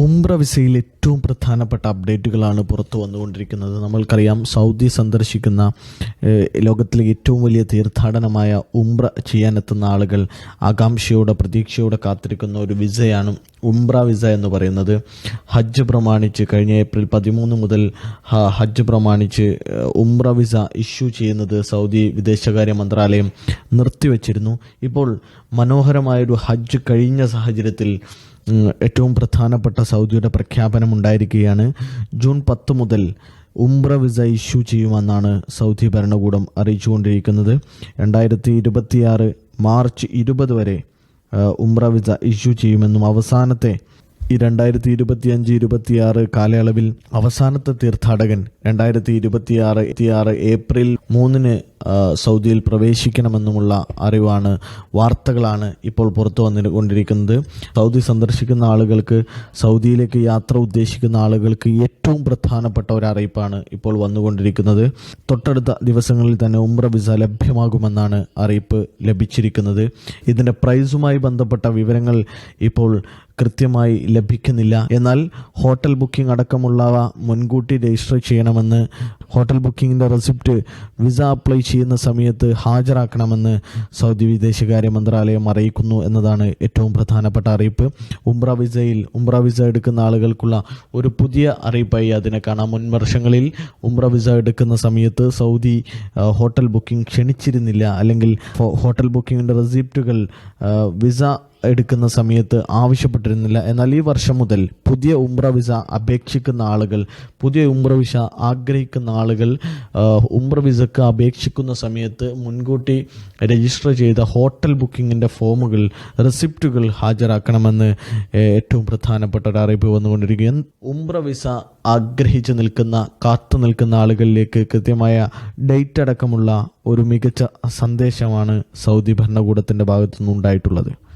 ഉംറ വിസയിൽ ഏറ്റവും പ്രധാനപ്പെട്ട അപ്ഡേറ്റുകളാണ് പുറത്തു വന്നുകൊണ്ടിരിക്കുന്നത്. നമ്മൾക്കറിയാം സൗദി സന്ദർശിക്കുന്ന ലോകത്തിലെ ഏറ്റവും വലിയ തീർത്ഥാടനമായ ഉംറ ചെയ്യാനെത്തുന്ന ആളുകൾ ആകാംക്ഷയോടെ പ്രതീക്ഷയോടെ കാത്തിരിക്കുന്ന ഒരു വിസയാണ് ഉംറ വിസ എന്ന് പറയുന്നത്. ഹജ്ജ് പ്രമാണിച്ച് കഴിഞ്ഞ ഏപ്രിൽ പതിമൂന്ന് മുതൽ ഹജ്ജ് പ്രമാണിച്ച് ഉംറ വിസ ഇഷ്യൂ ചെയ്യുന്നത് സൗദി വിദേശകാര്യ മന്ത്രാലയം നിർത്തിവച്ചിരുന്നു. ഇപ്പോൾ മനോഹരമായൊരു ഹജ്ജ് കഴിഞ്ഞ സാഹചര്യത്തിൽ ഏറ്റവും പ്രധാനപ്പെട്ട സൗദിയുടെ പ്രഖ്യാപനം ഉണ്ടായിരിക്കുകയാണ്. ജൂൺ പത്ത് മുതൽ ഉംറ വിസ ഇഷ്യൂ ചെയ്യുമെന്നാണ് സൗദി ഭരണകൂടം അറിയിച്ചുകൊണ്ടിരിക്കുന്നത്. രണ്ടായിരത്തി ഇരുപത്തിയാറ് മാർച്ച് ഇരുപത് വരെ ഉംറ വിസ ഇഷ്യൂ ചെയ്യുമെന്നും അവസാനത്തെ ഈ രണ്ടായിരത്തി ഇരുപത്തിയഞ്ച് ഇരുപത്തിയാറ് കാലയളവിൽ അവസാനത്തെ തീർത്ഥാടകൻ രണ്ടായിരത്തി ഇരുപത്തിയാറ് ഇരുപത്തിയാറ് ഏപ്രിൽ മൂന്നിന് സൗദിയിൽ പ്രവേശിക്കണമെന്നുമുള്ള അറിവാണ് വാർത്തകളാണ് ഇപ്പോൾ പുറത്തു വന്നുകൊണ്ടിരിക്കുന്നത് സൗദി സന്ദർശിക്കുന്ന ആളുകൾക്ക് സൗദിയിലേക്ക് യാത്ര ഉദ്ദേശിക്കുന്ന ആളുകൾക്ക് ഏറ്റവും പ്രധാനപ്പെട്ട ഒരു അറിയിപ്പാണ് ഇപ്പോൾ വന്നുകൊണ്ടിരിക്കുന്നത്. തൊട്ടടുത്ത ദിവസങ്ങളിൽ തന്നെ ഉംറ വിസ ലഭ്യമാകുമെന്നാണ് അറിയിപ്പ് ലഭിച്ചിരിക്കുന്നത്. ഇതിന്റെ പ്രൈസുമായി ബന്ധപ്പെട്ട വിവരങ്ങൾ ഇപ്പോൾ കൃത്യമായി ലഭിക്കുന്നില്ല. എന്നാൽ ഹോട്ടൽ ബുക്കിംഗ് അടക്കമുള്ളവ മുൻകൂട്ടി രജിസ്റ്റർ ചെയ്യണമെന്ന് ഹോട്ടൽ ബുക്കിങ്ങിന്റെ റെസിപ്റ്റ് വിസ അപ്ലൈ ചെയ്യുന്ന സമയത്ത് ഹാജരാക്കണമെന്ന് സൗദി വിദേശകാര്യ മന്ത്രാലയം അറിയിക്കുന്നു എന്നതാണ് ഏറ്റവും പ്രധാനപ്പെട്ട അറിയിപ്പ്. ഉംറ വിസയിൽ ഉംറ വിസ എടുക്കുന്ന ആളുകൾക്കുള്ള ഒരു പുതിയ അറിയിപ്പായി അതിനെ കാണാം. മുൻവർഷങ്ങളിൽ ഉംറ വിസ എടുക്കുന്ന സമയത്ത് സൗദി ഹോട്ടൽ ബുക്കിംഗ് ക്ഷണിച്ചിരുന്നില്ല. അല്ലെങ്കിൽ ഹോട്ടൽ ബുക്കിങ്ങിന്റെ റെസിപ്റ്റുകൾ വിസ എടുക്കുന്ന സമയത്ത് ആവശ്യപ്പെട്ടിരുന്നില്ല. എന്നാൽ ഈ വർഷം മുതൽ പുതിയ ഉംറ വിസ അപേക്ഷിക്കുന്ന ആളുകൾ പുതിയ ഉംറ വിസ ആഗ്രഹിക്കുന്ന ആളുകൾ ഉംറ വിസക്ക് അപേക്ഷിക്കുന്ന സമയത്ത് മുൻകൂട്ടി രജിസ്റ്റർ ചെയ്ത ഹോട്ടൽ ബുക്കിങ്ങിന്റെ ഫോമുകൾ റെസിപ്റ്റുകൾ ഹാജരാക്കണമെന്ന് ഏറ്റവും പ്രധാനപ്പെട്ട ഒരു അറിയിപ്പ് വന്നുകൊണ്ടിരിക്കുകയും ഉംറ വിസ ആഗ്രഹിച്ചു നിൽക്കുന്ന കാത്തു നിൽക്കുന്ന ആളുകളിലേക്ക് കൃത്യമായ ഡേറ്റ് അടക്കമുള്ള ഒരു മികച്ച സന്ദേശമാണ് സൗദി ഭരണകൂടത്തിന്റെ ഭാഗത്തുനിന്നുണ്ടായിട്ടുള്ളത്